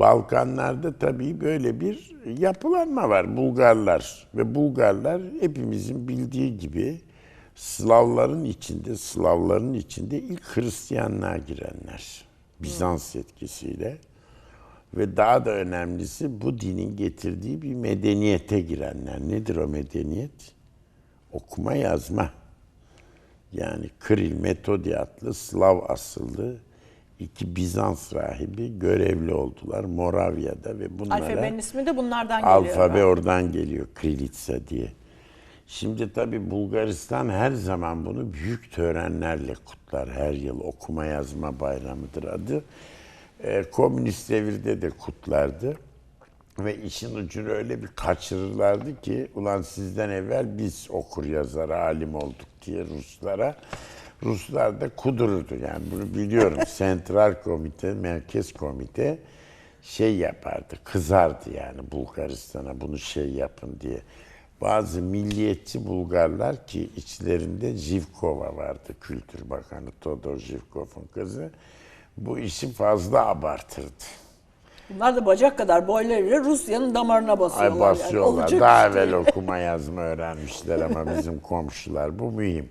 Balkanlarda tabii böyle bir yapılanma var. Bulgarlar ve Bulgarlar hepimizin bildiği gibi Slavların içinde, Slavların içinde ilk Hristiyanlığa girenler. Bizans etkisiyle. Ve daha da önemlisi bu dinin getirdiği bir medeniyete girenler. Nedir o medeniyet? Okuma yazma. Yani Kiril Metodi adlı Slav asıllı iki Bizans rahibi görevli oldular Moravya'da ve bunlara Alfabenin ismi de bunlardan geliyor. alfabe oradan geliyor Krilitsa diye. Şimdi tabi Bulgaristan her zaman bunu büyük törenlerle kutlar. Her yıl okuma yazma bayramıdır adı. Ee, komünist devirde de kutlardı. Ve işin ucunu öyle bir kaçırırlardı ki ulan sizden evvel biz okur yazar alim olduk diye Ruslara. Ruslar da kudururdu yani bunu biliyorum. Sentral komite, merkez komite şey yapardı, kızardı yani Bulgaristan'a bunu şey yapın diye. Bazı milliyetçi Bulgarlar ki içlerinde Zivkova vardı, Kültür Bakanı Todor Zivkov'un kızı. Bu işi fazla abartırdı. Bunlar da bacak kadar boylarıyla Rusya'nın damarına basıyorlar. Ay basıyorlar. Yani. Olacak Daha evvel okuma yazma öğrenmişler ama bizim komşular. Bu mühim.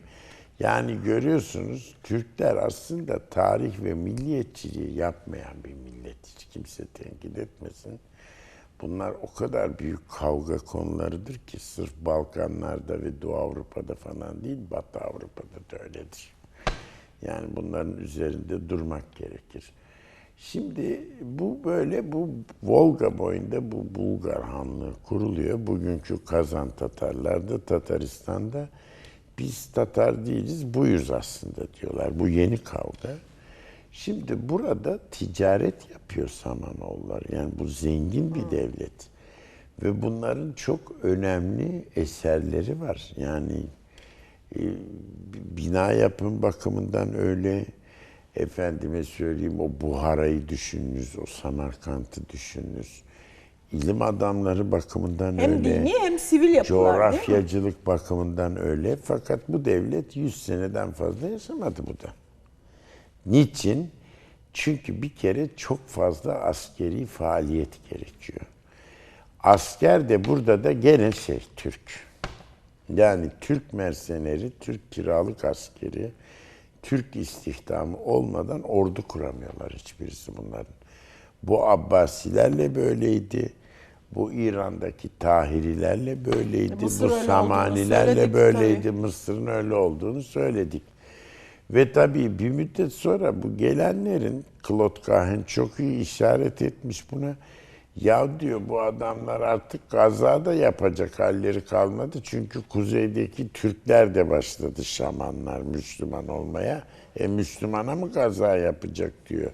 Yani görüyorsunuz Türkler aslında tarih ve milliyetçiliği yapmayan bir millet. Hiç kimse tenkit etmesin. Bunlar o kadar büyük kavga konularıdır ki sırf Balkanlarda ve Doğu Avrupa'da falan değil, Batı Avrupa'da da öyledir. Yani bunların üzerinde durmak gerekir. Şimdi bu böyle bu Volga boyunda bu Bulgar Hanlığı kuruluyor. Bugünkü Kazan Tatarlarda, Tataristan'da biz Tatar değiliz, buyuz aslında diyorlar. Bu yeni kavga. Şimdi burada ticaret yapıyor Samanoğullar. Yani bu zengin bir devlet. Ve bunların çok önemli eserleri var. Yani e, bina yapım bakımından öyle, efendime söyleyeyim o Buhara'yı düşününüz, o Samarkand'ı düşününüz. İlim adamları bakımından Hem öyle. dini hem sivil yapılar? Coğrafyacılık bakımından öyle. Fakat bu devlet 100 seneden fazla yaşamadı bu da. Niçin? Çünkü bir kere çok fazla askeri faaliyet gerekiyor. Asker de burada da gene şey Türk. Yani Türk merseneri, Türk kiralık askeri, Türk istihdamı olmadan ordu kuramıyorlar hiçbirisi bunların. Bu Abbasilerle böyleydi. Bu İran'daki Tahirilerle böyleydi. Mısır bu Samanilerle söyledik böyleydi. Mısır'ın öyle olduğunu söyledik. Ve tabii bir müddet sonra bu gelenlerin, Claude Cahen çok iyi işaret etmiş buna. Ya diyor bu adamlar artık kazada yapacak halleri kalmadı. Çünkü kuzeydeki Türkler de başladı şamanlar Müslüman olmaya. E Müslümana mı kaza yapacak diyor.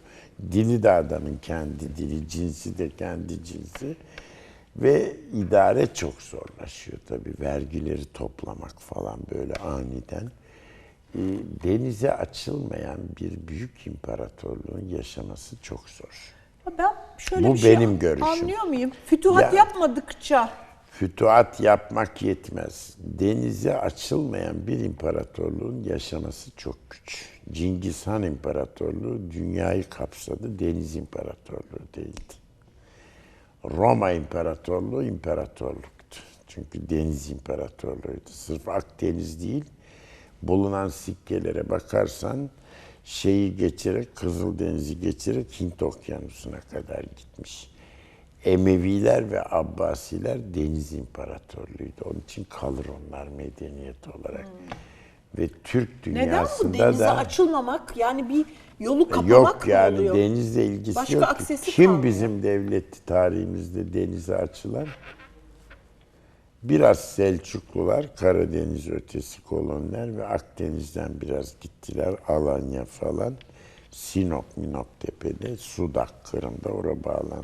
Dili de adamın kendi dili, cinsi de kendi cinsi. Ve idare çok zorlaşıyor tabii. Vergileri toplamak falan böyle aniden. E, denize açılmayan bir büyük imparatorluğun yaşaması çok zor. Ben şöyle Bu bir şey benim görüşüm. anlıyor muyum? Fütuhat Ya- yapmadıkça Fütuhat yapmak yetmez. Denize açılmayan bir imparatorluğun yaşaması çok güç. Cengiz Han İmparatorluğu dünyayı kapsadı, deniz imparatorluğu değildi. Roma İmparatorluğu imparatorluktu. Çünkü deniz imparatorluğuydu. Sırf Akdeniz değil, bulunan sikkelere bakarsan şeyi geçerek, Kızıldeniz'i geçerek Hint Okyanusu'na kadar gitmiş. Emeviler ve Abbasiler deniz imparatorluğuydu. Onun için kalır onlar medeniyet olarak. Ve Türk neden bu dünyasında denize da açılmamak yani bir yolu kapamak yok mı yani oluyor? denizle ilgisi Başka yok. ki. aksesi Kim kalmıyor. bizim devlet tarihimizde denize açılan? Biraz Selçuklular, Karadeniz ötesi koloniler ve Akdeniz'den biraz gittiler. Alanya falan. Sinop, Minop Tepe'de, Sudak, Kırım'da oraya bağlan.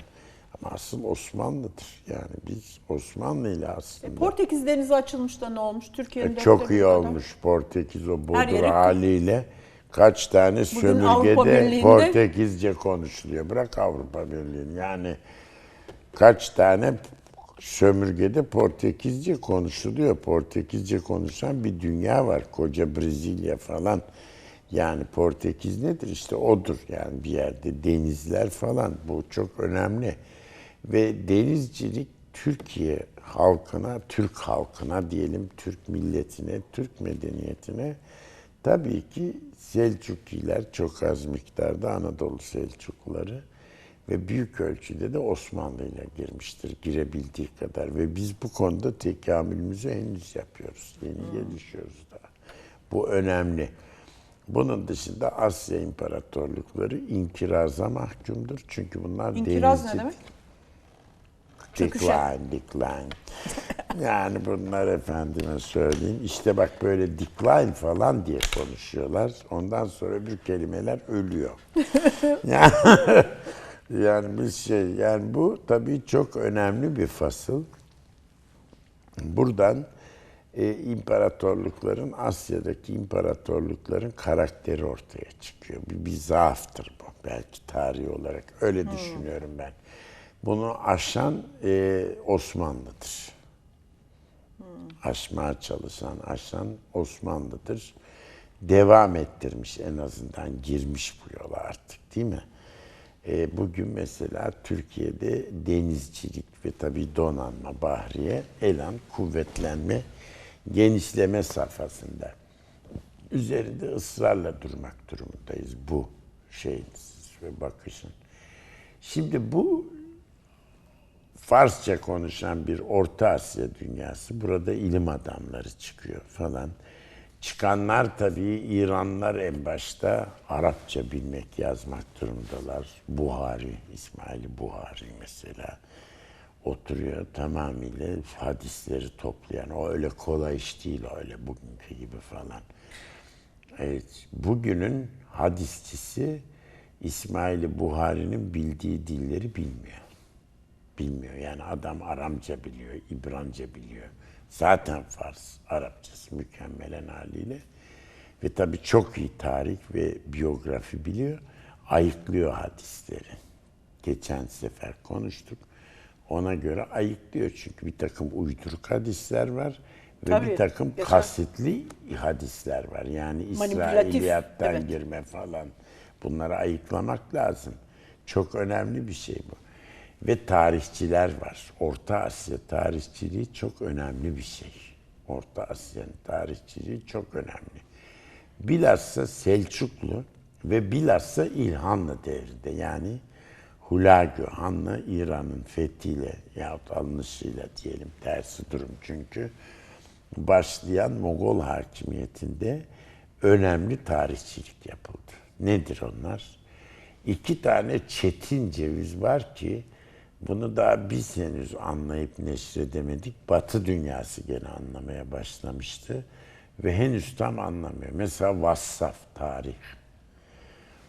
Ama asıl Osmanlı'dır. Yani biz Osmanlı ile aslında Portekiz denizi açılmış da ne olmuş? Türkiye'nin e, çok iyi olmuş Portekiz o bodur haliyle. Kaç tane Avrupa sömürgede Portekizce konuşuluyor. Bırak Avrupa Birliği'ni. Yani kaç tane sömürgede Portekizce konuşuluyor. Portekizce konuşan bir dünya var. Koca Brezilya falan. Yani Portekiz nedir? İşte odur yani bir yerde denizler falan bu çok önemli. Ve denizcilik Türkiye halkına, Türk halkına diyelim, Türk milletine, Türk medeniyetine tabii ki Selçukiler çok az miktarda Anadolu Selçukluları ve büyük ölçüde de Osmanlı ile girmiştir girebildiği kadar ve biz bu konuda tekamülümüzü henüz yapıyoruz. Yeni gelişiyoruz daha. Bu önemli. Bunun dışında Asya imparatorlukları inkiraza mahkumdur. Çünkü bunlar İnkiraz denizci- ne demek? Decline, decline. Yani bunlar efendime söyleyeyim. İşte bak böyle decline falan diye konuşuyorlar. Ondan sonra öbür kelimeler ölüyor. yani, yani bir şey, yani bu tabii çok önemli bir fasıl. Buradan e, imparatorlukların, Asya'daki imparatorlukların karakteri ortaya çıkıyor. Bir, bir zaaftır bu belki tarihi olarak. Öyle düşünüyorum ben. Bunu aşan e, Osmanlı'dır. Aşmaya çalışan, aşan Osmanlı'dır. Devam ettirmiş en azından, girmiş bu yola artık değil mi? E, bugün mesela Türkiye'de denizcilik ve tabii donanma, bahriye, elan, kuvvetlenme, genişleme safhasında. Üzerinde ısrarla durmak durumundayız bu şeyin ve bakışın. Şimdi bu Farsça konuşan bir Orta Asya dünyası. Burada ilim adamları çıkıyor falan. Çıkanlar tabii İranlar en başta Arapça bilmek, yazmak durumundalar. Buhari, İsmail Buhari mesela oturuyor tamamıyla hadisleri toplayan. O öyle kolay iş değil öyle bugünkü gibi falan. Evet, bugünün hadisçisi İsmail Buhari'nin bildiği dilleri bilmiyor bilmiyor. Yani adam Aramca biliyor, İbranca biliyor. Zaten Fars, Arapçası mükemmelen haliyle. Ve tabii çok iyi tarih ve biyografi biliyor. Ayıklıyor hadisleri. Geçen sefer konuştuk. Ona göre ayıklıyor çünkü bir takım uyduruk hadisler var ve Tabii, bir takım geçen- kasıtlı hadisler var. Yani İsrailiyattan evet. girme falan. Bunları ayıklamak lazım. Çok önemli bir şey bu. Ve tarihçiler var. Orta Asya tarihçiliği çok önemli bir şey. Orta Asya'nın tarihçiliği çok önemli. Bilhassa Selçuklu ve bilhassa İlhanlı devrinde yani Hulagü Hanlı İran'ın fethiyle yahut alınışıyla diyelim tersi durum çünkü başlayan Mogol hakimiyetinde önemli tarihçilik yapıldı. Nedir onlar? İki tane çetin ceviz var ki bunu daha biz henüz anlayıp neşredemedik. Batı dünyası gene anlamaya başlamıştı ve henüz tam anlamıyor. Mesela Vassaf tarih.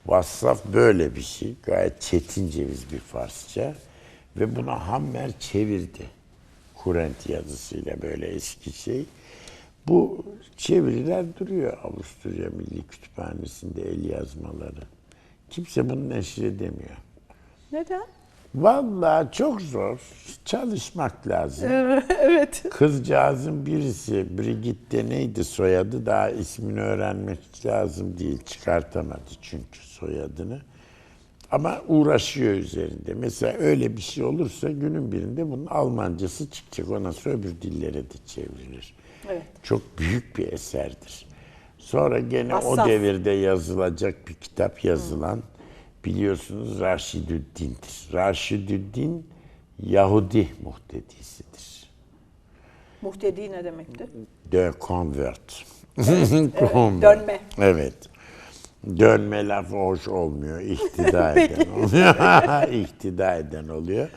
Vassaf böyle bir şey. Gayet çetin ceviz bir Farsça. Ve bunu Hammer çevirdi. Kurent yazısıyla böyle eski şey. Bu çeviriler duruyor Avusturya Milli Kütüphanesi'nde el yazmaları. Kimse bunu neşredemiyor. Neden? Vallahi çok zor. Çalışmak lazım. evet. Kızcağızın birisi Brigitte neydi soyadı daha ismini öğrenmek lazım değil. Çıkartamadı çünkü soyadını. Ama uğraşıyor üzerinde. Mesela öyle bir şey olursa günün birinde bunun Almancası çıkacak. Ondan sonra öbür dillere de çevrilir. Evet. Çok büyük bir eserdir. Sonra gene o Hassas. devirde yazılacak bir kitap yazılan biliyorsunuz Raşidüddin'dir. Raşidüddin Yahudi muhtedisidir. Muhtedi ne demekti? De convert. Convert. dönme. Evet. Dönme lafı hoş olmuyor. İhtida eden oluyor. İhtida eden oluyor.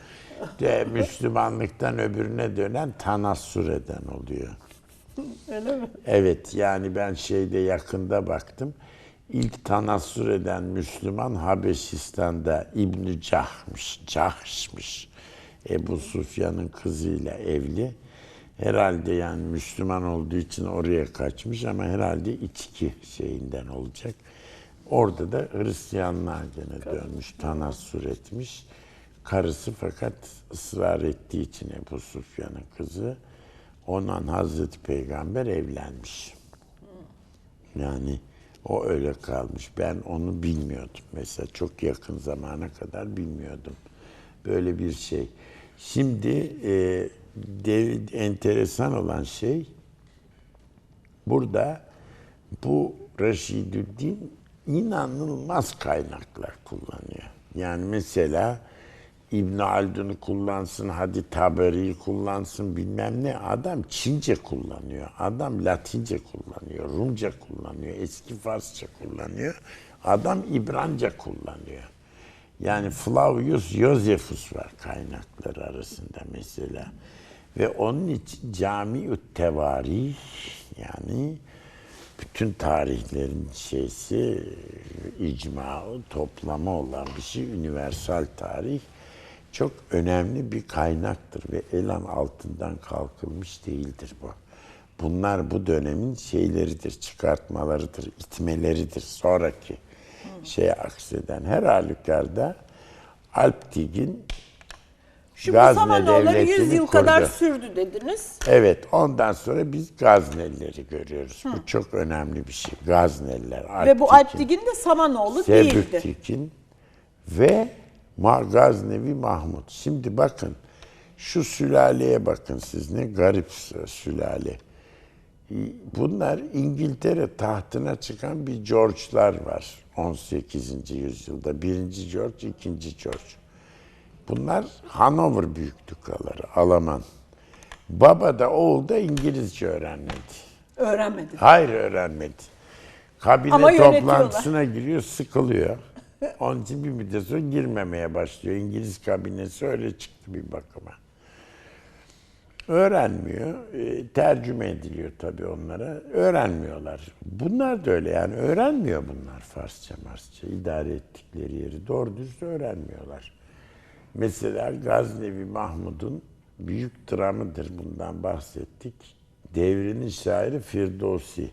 De Müslümanlıktan öbürüne dönen tanassur eden oluyor. Öyle mi? Evet yani ben şeyde yakında baktım. İlk tanassur eden Müslüman Habeşistan'da İbn Cahmış, Cahş'mış. Ebu Sufyan'ın kızıyla evli. Herhalde yani Müslüman olduğu için oraya kaçmış ama herhalde içki şeyinden olacak. Orada da Hristiyanlığa gene dönmüş, tanassur etmiş. Karısı fakat ısrar ettiği için Ebu Sufyan'ın kızı ondan Hazreti Peygamber evlenmiş. Yani O öyle kalmış. Ben onu bilmiyordum. Mesela çok yakın zamana kadar bilmiyordum. Böyle bir şey. Şimdi e, de- enteresan olan şey burada bu Reşidüddin inanılmaz kaynaklar kullanıyor. Yani mesela İbn Haldun'u kullansın, hadi Taberi'yi kullansın bilmem ne. Adam Çince kullanıyor, adam Latince kullanıyor, Rumca kullanıyor, eski Farsça kullanıyor. Adam İbranca kullanıyor. Yani Flavius Josephus var kaynaklar arasında mesela. Ve onun için cami tevarih yani bütün tarihlerin şeysi icma toplamı olan bir şey universal tarih çok önemli bir kaynaktır ve elan altından kalkılmış değildir bu. Bunlar bu dönemin şeyleridir, çıkartmalarıdır, itmeleridir. Sonraki şeye akseden her halükarda Alptigin Şu Gazne Musamadoğulları 100 devletini yıl kadar kurdu. sürdü dediniz. Evet, ondan sonra biz Gaznelileri görüyoruz. Bu çok önemli bir şey. Gazneliler, Ve bu Alptigin de Samanoğlu değildi. Sebüktekin ve Gaznevi Mahmut. Şimdi bakın, şu sülaleye bakın siz ne garip sülale. Bunlar İngiltere tahtına çıkan bir George'lar var 18. yüzyılda. Birinci George, ikinci George. Bunlar Hanover büyüklükleri, Alman. Baba da oğul da İngilizce öğrenmedi. Öğrenmedi. Hayır öğrenmedi. Kabine toplantısına giriyor, sıkılıyor. Onun için bir müddet sonra girmemeye başlıyor. İngiliz kabinesi öyle çıktı bir bakıma. Öğrenmiyor. e, Tercüme ediliyor tabii onlara. Öğrenmiyorlar. Bunlar da öyle yani. Öğrenmiyor bunlar Farsça, Marsça. idare ettikleri yeri doğru dürüst öğrenmiyorlar. Mesela Gaznevi Mahmud'un büyük dramıdır. Bundan bahsettik. Devrinin şairi Firdevsi.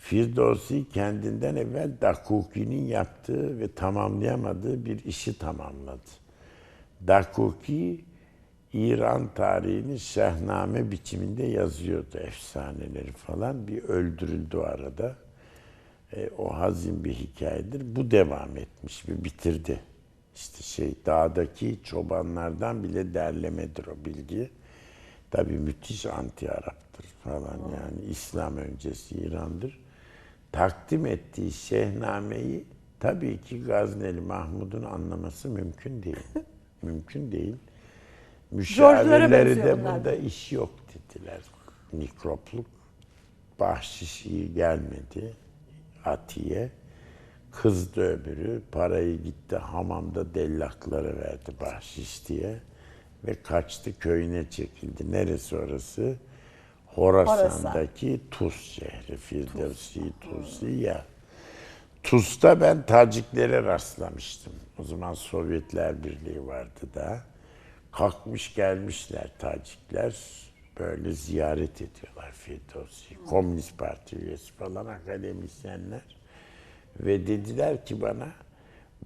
Firdevsi kendinden evvel Dakuki'nin yaptığı ve tamamlayamadığı bir işi tamamladı. Dakuki, İran tarihini şehname biçiminde yazıyordu efsaneleri falan. Bir öldürüldü arada. E, o hazin bir hikayedir. Bu devam etmiş ve bitirdi. İşte şey dağdaki çobanlardan bile derlemedir o bilgi. Tabii müthiş anti Arap'tır falan yani İslam öncesi İran'dır. Takdim ettiği Şehname'yi tabii ki Gazneli Mahmud'un anlaması mümkün değil. mümkün değil. Müşavirleri de burada iş yok dediler. Mikropluk, bahşiş iyi gelmedi Atiye. Kızdı öbürü, parayı gitti hamamda dellaklara verdi bahşiş diye. Ve kaçtı köyüne çekildi. Neresi orası? Horasan'daki Tuz şehri, Firdevsi Tuzi ya. Tuz'da ben Taciklere rastlamıştım. O zaman Sovyetler Birliği vardı da. Kalkmış gelmişler Tacikler. Böyle ziyaret ediyorlar Firdevsi. Komünist Parti üyesi falan akademisyenler. Ve dediler ki bana,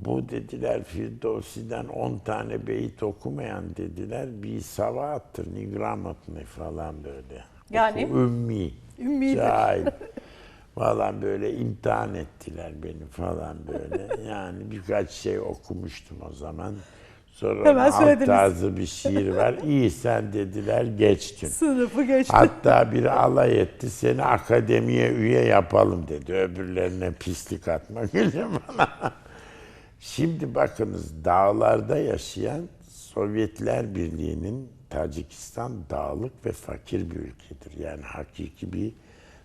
bu dediler Firdevsi'den 10 tane beyit okumayan dediler, bir savattır, nigramatını falan böyle. Yani? Ümmi. Ümmidir. Cahil. Falan böyle imtihan ettiler beni falan böyle. Yani birkaç şey okumuştum o zaman. Sonra Hemen halk söylediniz. tarzı bir şiir var. İyi sen dediler geçtin. Sınıfı geçti. Hatta biri alay etti seni akademiye üye yapalım dedi. Öbürlerine pislik atmak için bana. Şimdi bakınız dağlarda yaşayan Sovyetler Birliği'nin Tacikistan dağlık ve fakir bir ülkedir. Yani hakiki bir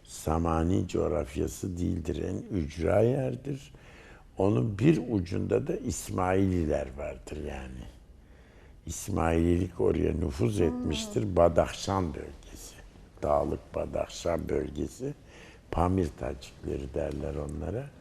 samani coğrafyası değildir. En ücra yerdir. Onun bir ucunda da İsmaililer vardır yani. İsmaililik oraya nüfuz etmiştir. Badahşan bölgesi. Dağlık Badahşan bölgesi. Pamir Tacikleri derler onlara.